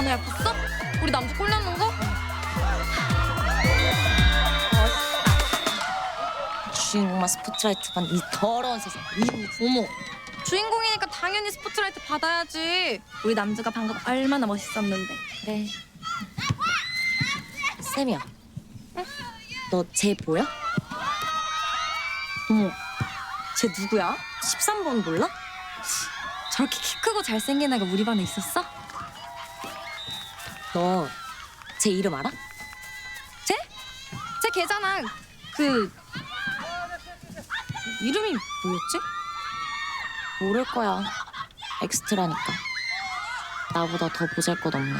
단어 얇았어? 우리 남자 꼴렸는 거? 주인공만 스포트라이트 받는 이 더러운 세상. 이 어머 주인공이니까 당연히 스포트라이트 받아야지 우리 남주가 방금 얼마나 멋있었는데 그래. 쌤이야. 너 쟤 보여? 어머 쟤 누구야? 13번 몰라? 저렇게 키 크고 잘생긴 애가 우리 반에 있었어? 너쟤 이름 알아? 쟤? 쟤 걔잖아 그 이름이 뭐였지? 모를 거야. 엑스트라니까. 나보다 더 보잘것 없네.